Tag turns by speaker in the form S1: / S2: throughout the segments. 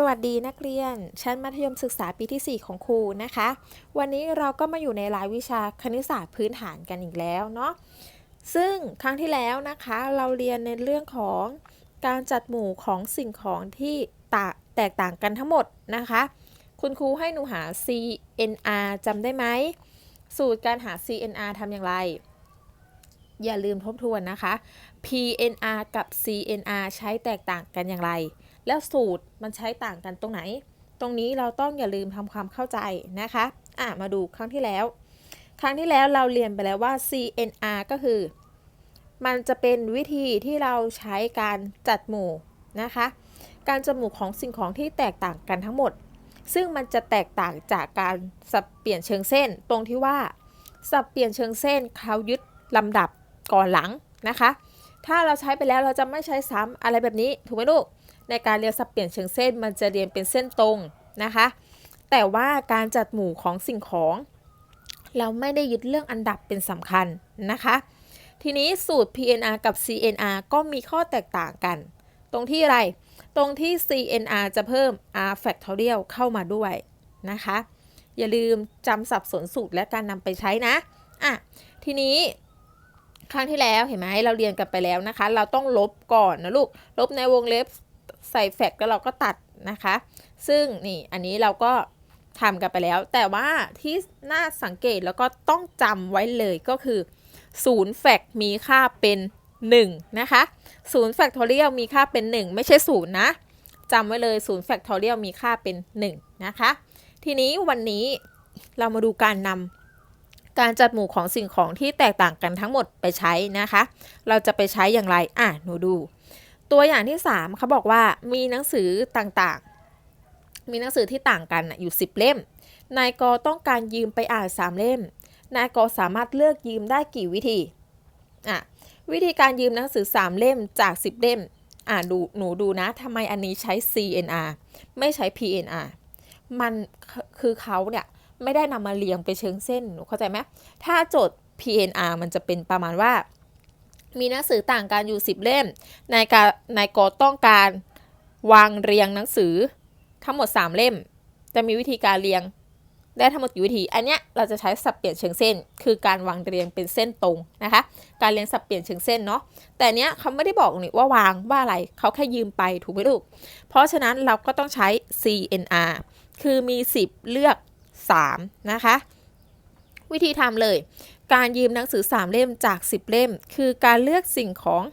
S1: สวัสดีนักเรียน ชั้นมัธยมศึกษาปีที่ 4 ของครูนะคะ วันนี้เราก็มาอยู่ในรายวิชาคณิตศาสตร์พื้นฐานกันอีกแล้วเนาะซึ่งครั้งที่แล้วนะคะเราเรียนในเรื่องของการจัดหมู่ของสิ่งของที่แตกต่างกันทั้งหมดนะคะ คุณครูให้หนูหา CNR จำได้ไหม สูตรการหา CNR ทำอย่างไร อย่าลืมทบทวนนะคะ PNR กับ CNR ใช้แตกต่างกันอย่างไร แล้วสูตรมันใช้ต่างกันตรงไหน ตรงนี้เราต้องอย่าลืมทำความเข้าใจนะคะอะมาดูครั้งที่แล้ว ครั้งที่แล้วเราเรียนไปแล้วว่า CNR ก็คือ มันจะเป็นวิธีที่เราใช้การจัดหมู่นะคะ การจัดหมู่ของสิ่งของที่แตกต่างกันทั้งหมด ซึ่งมันจะแตกต่างจากการสับเปลี่ยนเชิงเส้น ตรงที่ว่า สับเปลี่ยนเชิงเส้นเขายึดลำดับก่อนหลังนะคะ ถ้าเราใช้ไปแล้วเราจะไม่ใช้ซ้ำอะไรแบบนี้ ถูกไหมลูก ในการเรียนสับเปลี่ยนเชิงเส้น มันจะเรียนเป็นเส้นตรงนะคะ แต่ว่าการจัดหมู่ของสิ่งของ เราไม่ได้ยึดเรื่องอันดับเป็นสำคัญนะคะ ทีนี้สูตร PNR กับ CNR ก็มีข้อแตกต่างกัน ตรงที่อะไร ตรงที่ CNR จะเพิ่ม R factorial เข้ามาด้วยนะคะ อย่าลืมจำสับสนสูตรและการนำไปใช้นะอะทีนี้ ครั้งที่แล้วเห็นไหมเราเรียนกันไปแล้วนะคะ เราต้องลบก่อนนะลูก ลบในวงเล็บใส่แฟกแล้วเราก็ตัดนะคะ ซึ่งนี่อันนี้เราก็ทำกันไปแล้ว แต่ว่าที่น่าสังเกตแล้วก็ต้องจำไว้เลยก็คือศูนย์แฟกมีค่าเป็น1นะคะศูนย์แฟกทอเรียลมีค่าเป็น 1 ไม่ใช่ศูนย์นะจำไว้เลยศูนย์แฟกทอเรียลมีค่าเป็น 1 นะคะ ทีนี้วันนี้เรามาดูการนำ การจัดหมู่ของสิ่งของที่แตกต่างกันทั้งหมดไปใช้นะคะ เราจะไปใช้อย่างไร อะ หนูดู ตัวอย่างที่ 3เขาบอกว่ามีหนังสือต่างๆ มีหนังสือที่ต่างกันอยู่ 10 เล่ม นายกต้องการยืมไปอ่าน 3 เล่ม นายกสามารถเลือกยืมได้กี่วิธี อะ วิธีการยืมหนังสือ 3 เล่มจาก 10 เล่ม อ่าดูหนูดูนะทำไมอันนี้ใช้ CNR ไม่ใช้ PNR มันคือเขาเนี่ย ไม่ได้นำมาเรียงไปเชิงเส้นหนูเข้าใจไหมถ้าโจทย์ PNR มันจะเป็นประมาณว่า มีหนังสือต่างกันอยู่ 10 เล่มนายกนายกต้องการวางเรียงหนังสือทั้งหมด 3 เล่ม จะมีวิธีการเรียงได้ทั้งหมดกี่วิธี อันเนี้ยเราจะใช้สับเปลี่ยนเชิงเส้น คือการวางเรียงเป็นเส้นตรงนะคะ การเรียงสับเปลี่ยนเชิงเส้นเนาะ แต่เนี้ยเขาไม่ได้บอกนี่ว่าวางว่าอะไร เขาแค่ยืมไปถูกไหมลูก เพราะฉะนั้นเราก็ต้องใช้ CNR คือมี 10 เลือก 3 นะคะ วิธีทำเลย การยืมหนังสือ 3 เล่มจาก 10 เล่ม คือการเลือกสิ่งของ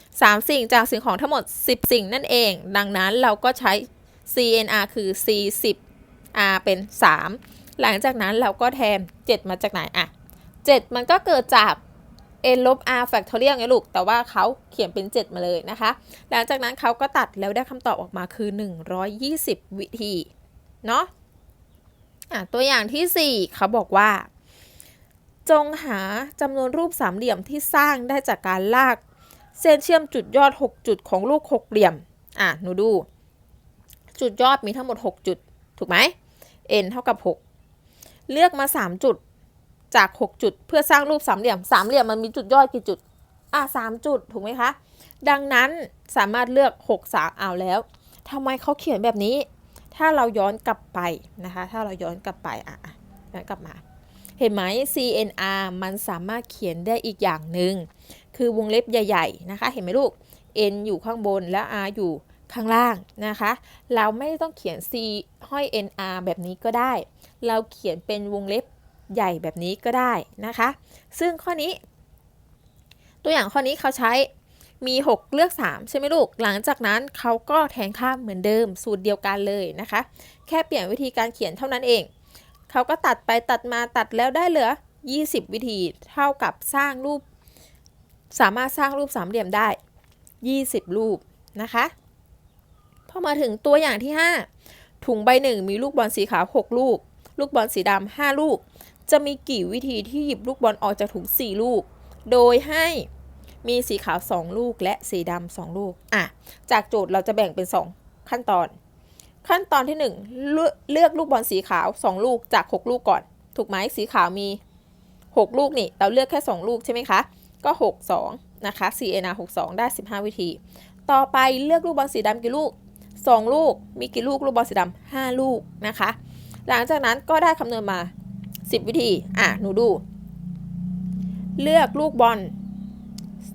S1: 3 สิ่งจากสิ่งของทั้งหมด 10 สิ่งนั่นเอง ดังนั้นเราก็ใช้ CNR คือ C 10 R เป็น 3 หลังจากนั้นเราก็แทน 7 มาจากไหนอะ 7 มันก็เกิดจาก n ลบ r factorial ไงลูก แต่ว่าเขาเขียนเป็น 7 มาเลยนะคะ หลังจากนั้นเขาก็ตัดแล้วได้คำตอบออกมาคือ 120 วิธี เนาะ ตัวอย่างที่ 4 เขาบอกว่า จงหาจำนวนรูปสามเหลี่ยมที่สร้างได้จากการลาก เส้นเชื่อมจุดยอด 6 จุดของลูกหกเหลี่ยม อะ หนูดู จุดยอดมีทั้งหมด 6 จุด ถูกไหม n เท่ากับ 6 เลือกมา 3 จุดจาก 6 จุด เพื่อสร้างรูปสามเหลี่ยม สามเหลี่ยมมันมีจุดยอดกี่จุด อะ3จุด ถูกไหมคะ ดังนั้นสามารถเลือก6 3เอาแล้วทำไมเขาเขียนแบบนี้ ถ้าเราย้อนกลับไปนะคะ ถ้าเราย้อนกลับไปอะย้อนกลับมา เห็นไหม CNR มันสามารถเขียนได้อีกอย่างหนึ่ง คือวงเล็บใหญ่ ๆ นะคะ เห็นไหมลูก n อยู่ข้างบนและ r อยู่ข้างล่างนะคะ เราไม่ต้องเขียน c ห้อย nr แบบนี้ก็ได้ เราเขียนเป็นวงเล็บใหญ่แบบนี้ก็ได้นะคะ ซึ่งข้อนี้ ตัวอย่างข้อนี้เขาใช้ มี 6 เลือก 3 ใช่ไหมลูก หลังจากนั้นเขาก็แทนค่าเหมือนเดิม สูตรเดียวกันเลยนะคะ แค่เปลี่ยนวิธีการเขียนเท่านั้นเอง เขาก็ตัดไปตัดมาตัดแล้วได้เหลือ 20 วิธีเท่ากับสร้างรูป สามารถสร้างรูปสามเหลี่ยมได้ 20 รูปนะคะพอมาถึงตัวอย่างที่ 5 ถุงใบหนึ่งมีลูกบอลสีขาว 6 ลูก ลูกบอลสีดำ5ลูก จะมีกี่วิธีที่หยิบลูกบอลออกจากถุง 4 ลูก โดยให้ มีสีขาว 2 ลูกและสีดำ2ลูกอะจากโจทย์เราจะแบ่งเป็น 2 ขั้นตอน ขั้นตอนที่1เลือกลูกบอลสีขาว 2 ลูกจาก 6 ลูกก่อน ถูกไหมสีขาวมี 6 ลูกนี่ เราเลือกแค่ 2 ลูกใช่ไหมคะ ก็ 6 2 นะคะ CNR 62 ได้ 15 วิธี ต่อไปเลือกลูกบอลสีดำกี่ลูก 2 ลูก มีกี่ลูกลูกบอลสีดำห้าลูกนะคะ หลังจากนั้นก็ได้คำนวณมา 10 วิธี อะ หนูดู เลือกลูกบอล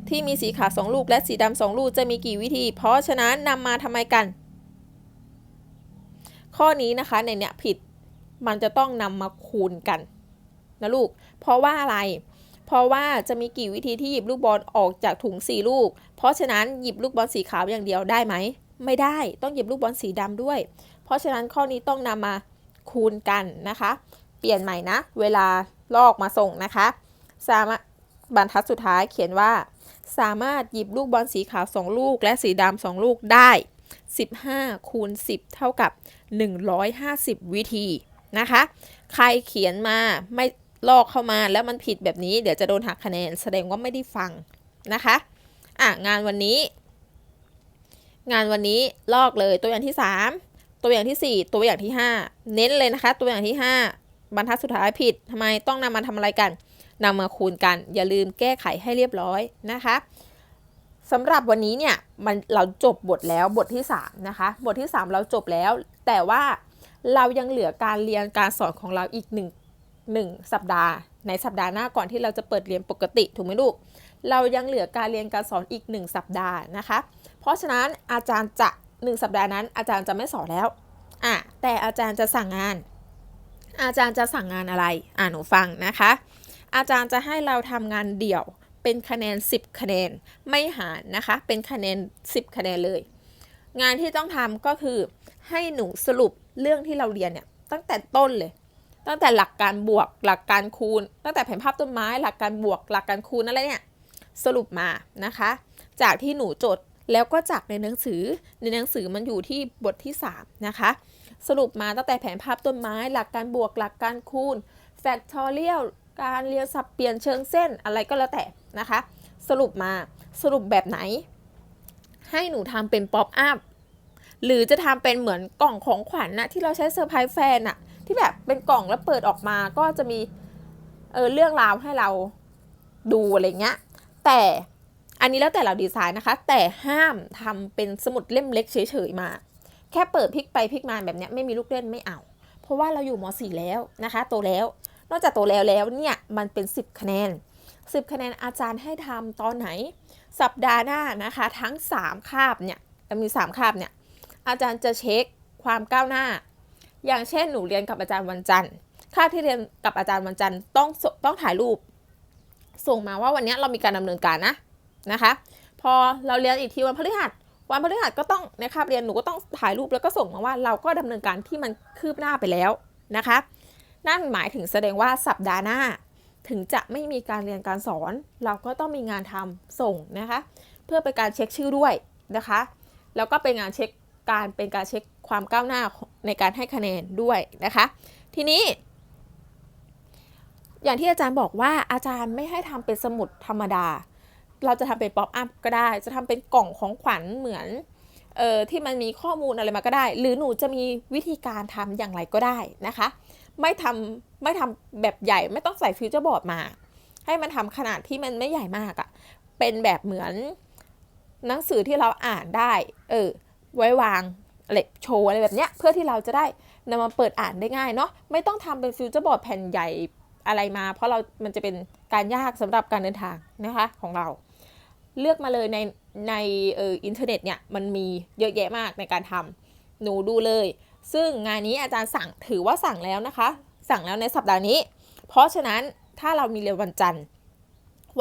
S1: ที่มีสีขาว2ลูกและสีดำสองลูกจะมีกี่วิธี เพราะฉะนั้นนำมาทำไมกัน ข้อนี้นะคะในเนี้ยผิดมันจะต้องนำมาคูณกันนะลูก เพราะว่าอะไร เพราะว่าจะมีกี่วิธีที่หยิบลูกบอลออกจากถุง4ลูก เพราะฉะนั้นหยิบลูกบอลสีขาวอย่างเดียวได้ไหม ไม่ได้ ต้องหยิบลูกบอลสีดำด้วย เพราะฉะนั้นข้อนี้ต้องนำมาคูณกันนะคะ เปลี่ยนใหม่นะ เวลาลอกมาส่งนะคะ สามารถบรรทัดสุดท้ายเขียนว่า สามารถหยิบลูกบอลสีขาว 2 ลูก และสีดำ2ลูกได้ 15 คูณ 10 เท่ากับ 150 วิธีนะคะ ใครเขียนมาไม่ลอกเข้ามาแล้วมันผิดแบบนี้ เดี๋ยวจะโดนหักคะแนนแสดงว่าไม่ได้ฟังนะคะอะงานวันนี้ งานวันนี้ลอกเลยตัวอย่างที่ 3 ตัวอย่างที่ 4 ตัวอย่างที่ 5 เน้นเลยนะคะ ตัวอย่างที่ 5 บรรทัดสุดท้ายผิดทำไมต้องนำมาทำอะไรกัน นำมาคูณกัน อย่าลืมแก้ไขให้เรียบร้อยนะคะสำหรับวันนี้เนี่ยมันเราจบบทแล้วบทที่ 3 นะคะ บทที่ 3 เราจบแล้ว แต่ว่าเรายังเหลือการเรียนการสอนของเราอีก1 1สัปดาห์ ในสัปดาห์หน้าก่อนที่เราจะเปิดเรียนปกติถูกไหมลูก เรายังเหลือการเรียนการสอนอีก 1 สัปดาห์นะคะ เพราะฉะนั้นอาจารย์จะ 1 สัปดาห์นั้น อาจารย์จะไม่สอนแล้วอะแต่อาจารย์จะสั่งงาน อาจารย์จะสั่งงานอะไรอ่าหนูฟังนะคะ อาจารย์จะให้เราทำงานเดี่ยว เป็นคะแนน 10 คะแนน ไม่หารนะคะ เป็นคะแนน 10 คะแนนเลย งานที่ต้องทำก็คือให้หนูสรุปเรื่องที่เราเรียนเนี่ยตั้งแต่ต้นเลย ตั้งแต่หลักการบวก หลักการคูณ ตั้งแต่แผนภาพต้นไม้ หลักการบวก หลักการคูณอะไรเนี่ยสรุปมานะคะ จากที่หนูจดแล้วก็จากในหนังสือในหนังสือมันอยู่ที่บทที่ 3 นะคะ สรุปมาตั้งแต่แผนภาพต้นไม้ หลักการบวกหลักการคูณ factorial ก การเรียนสับเปลี่ยนเชิงเส้นอะไรก็แล้วแต่นะคะ สรุปมาสรุปแบบไหน ให้หนูทำเป็นป๊อปอัพหรือจะทำเป็นเหมือนกล่องของขวัญนะที่เราใช้เซอร์ไพรส์แฟนอะที่แบบเป็นกล่องแล้วเปิดออกมาก็จะมีเออเรื่องราวให้เราดูอะไรเงี้ยแต่อันนี้แล้วแต่เราดีไซน์นะคะ แต่ห้ามทำเป็นสมุดเล่มเล็กเฉยๆมา แค่เปิดพลิกไปพลิกมาแบบเนี้ยไม่มีลูกเล่นไม่เอา เพราะว่าเราอยู่ม .4 แล้วนะคะ โตแล้ว นอกจากโตแล้วแล้วเนี่ยมันเป็น 10 คะแนน 10 คะแนนอาจารย์ให้ทำตอนไหน สัปดาห์หน้านะคะทั้ง 3 คาบเนี่ยมี 3 คาบเนี่ยอาจารย์จะเช็คความก้าวหน้า อย่างเช่นหนูเรียนกับอาจารย์วันจันทร์คาบที่เรียนกับอาจารย์วันจันทร์ต้องต้องถ่ายรูป ส่งมาว่าวันนี้เรามีการดำเนินการนะนะคะ พอเราเรียนอีกทีวันพฤหัสวันพฤหัสก็ต้องในคาบเรียนหนูก็ต้องถ่ายรูปแล้วก็ส่งมาว่าเราก็ดำเนินการที่มันคืบหน้าไปแล้วนะคะ นั่นหมายถึงแสดงว่าสัปดาห์หน้า ถึงจะไม่มีการเรียนการสอน เราก็ต้องมีงานทำส่งนะคะ เพื่อเป็นการเช็คชื่อด้วยนะคะ แล้วก็เป็นงานเช็คการเป็นการเช็คความก้าวหน้าในการให้คะแนนด้วยนะคะ ทีนี้ อย่างที่อาจารย์บอกว่าอาจารย์ไม่ให้ทำเป็นสมุดธรรมดา เราจะทำเป็นป๊อปอัพก็ได้ จะทำเป็นกล่องของขวัญเหมือนเอ่อที่มันมีข้อมูลอะไรมาก็ได้ หรือหนูจะมีวิธีการทำอย่างไรก็ได้นะคะ ไม่ทำไม่ทำแบบใหญ่ไม่ต้องใส่ฟิวเจอร์บอร์ดมา ให้มันทำขนาดที่มันไม่ใหญ่มากอะ่ะ เป็นแบบเหมือนหนังสือที่เราอ่านได้ เออ ไว้วางอะไรโชว์อะไรแบบเนี้ย เพื่อที่เราจะได้นำมาเปิดอ่านได้ง่ายเนาะไม่ต้องทำเป็นฟิวเจอร์บอร์ดแผ่นใหญ่อะไรมา เพราะเรา มันจะเป็นการยากสำหรับการเดินทางนะคะของเรา เลือกมาเลยในในเอออินเทอร์เน็ตเนี่ยมันมีเยอะแยะมากในการทำหนูดูเลย ซึ่งงานนี้อาจารย์สั่งถือว่าสั่งแล้วนะคะ สั่งแล้วในสัปดาห์นี้ เพราะฉะนั้นถ้าเรามีเรียนวันจันทร์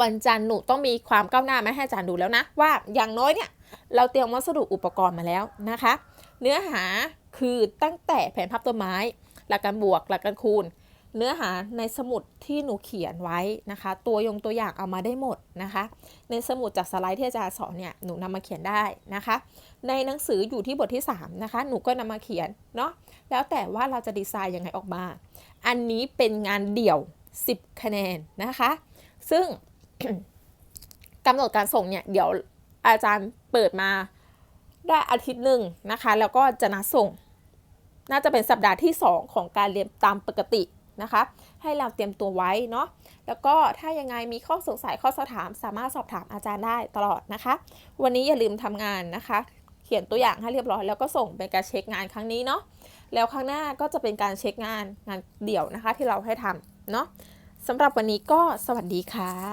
S1: วันจันทร์หนูต้องมีความก้าวหน้ามาให้อาจารย์ดูแล้วนะ ว่าอย่างน้อยเนี่ยเราเตรียมวัสดุอุปกรณ์มาแล้วนะคะ เนื้อหาคือตั้งแต่แผนภาพต้นไม้ หลักการบวก หลักการคูณ เนื้อหาในสมุดที่หนูเขียนไว้นะคะ ตัวยงตัวอย่างเอามาได้หมดนะคะ ในสมุดจากสไลด์ที่อาจารย์สอนเนี่ยหนูนำมาเขียนได้นะคะ ในหนังสืออยู่ที่บทที่3นะคะหนูก็นำมาเขียนเนาะแล้วแต่ว่าเราจะดีไซน์ยังไงออกมา อันนี้เป็นงานเดี่ยว 10 คะแนนนะคะ ซึ่งกำหนดการส่งเนี่ยเดี๋ยวอาจารย์เปิดมาได้อาทิตย์หนึ่งนะคะ แล้วก็จะนัดส่ง น่าจะเป็นสัปดาห์ที่ 2 ของการเรียนตามปกติ นะคะ ให้เราเตรียมตัวไว้เนาะแล้วก็ถ้ายังไงมีข้อสงสัยข้อสอบถาม สามารถสอบถามอาจารย์ได้ตลอดนะคะ วันนี้อย่าลืมทำงานนะคะ เขียนตัวอย่างให้เรียบร้อย แล้วก็ส่งเป็นการเช็คงานครั้งนี้เนาะแล้วครั้งหน้าก็จะเป็นการเช็คงานงานเดี่ยวนะคะที่เราให้ทำเนาะสำหรับวันนี้ก็สวัสดีค่ะ